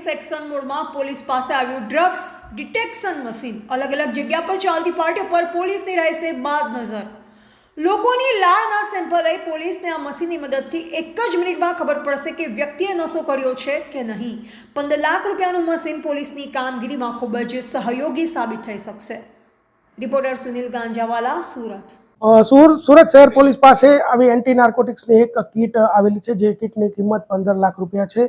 Section મોડમાં police પાસે આવ્યું ડ્રગ્સ ડિટેક્શન મશીન. અલગ અલગ જગ્યા પર ચાલતી પાર્ટીઓ પર પોલીસની રહેશે બાદ નજર લોકોની લાળના સેમ્પલ લઈ પોલીસને આ મશીનની મદદથી એક જ મિનિટમાં ખબર પડશે કે વ્યક્તિએ નશો કર્યો છે કે નહીં. પંદર લાખ રૂપિયાનું મશીન પોલીસની કામગીરીમાં ખૂબ જ સહયોગી સાબિત થઈ શકશે. રિપોર્ટર સુનિલ ગાંજાવાલા, સુરત. સુર, સુરત શહેર પોલીસ પાસે આવી એન્ટી નાર્કોટિક્સની એક કીટ આવેલી છે, જે કીટની કિંમત પંદર લાખ રૂપિયા છે.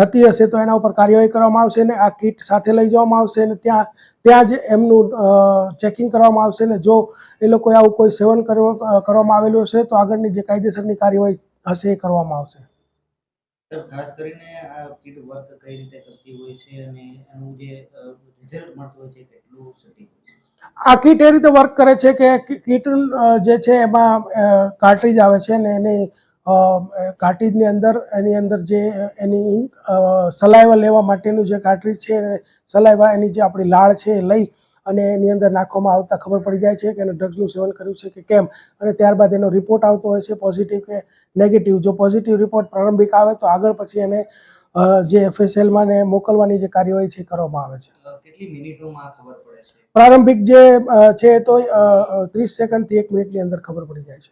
થતી હશે તો એના ઉપર કાર્યવાહી કરવામાં આવશે ને આ કીટ સાથે લઈ જવામાં આવશે ને ત્યાં ત્યાં જ એમનું ચેકિંગ કરવામાં આવશે ને જો એ લોકોએ આવું કોઈ સેવન કરવા- કરવામાં આવેલું હશે તો આગળની જે કાયદેસરની કાર્યવાહી હશે એ કરવામાં આવશે. ખાસ કરીને આ કીટ વર્ક કઈ રીતે કરતી હોય છે અને એનું જે રિઝલ્ટ મળતું હોય છે કેટલું સટીક હોય છે? આ કીટ એ રીતે વર્ક કરે છે કે કીટ જે છે એમાં કાર્ટ્રીજ આવે છે ને એની કાર્ટ્રીજની અંદર એની અંદર જે એની સલાઈવા લેવા માટેનું જે કાર્ટ્રીજ છે સલાઈવા એની જે આપણી લાળ છે એ લઈ અને એની અંદર નાખવામાં આવતા ખબર પડી જાય છે કે એને ડ્રગ્સનું સેવન કર્યું છે કે કેમ. અને ત્યારબાદ એનો રિપોર્ટ આવતો હોય છે પોઝિટિવ કે નેગેટિવ જો પોઝિટિવ રિપોર્ટ પ્રારંભિક આવે તો આગળ પછી એને જે એફએસએલમાં ને મોકલવાની જે કાર્યવાહી છે કરવામાં આવે છે. કેટલી મિનિટોમાં ખબર પડે છે? પ્રારંભિક જે છે તો ત્રીસ સેકન્ડથી એક મિનિટની અંદર ખબર પડી જાય છે.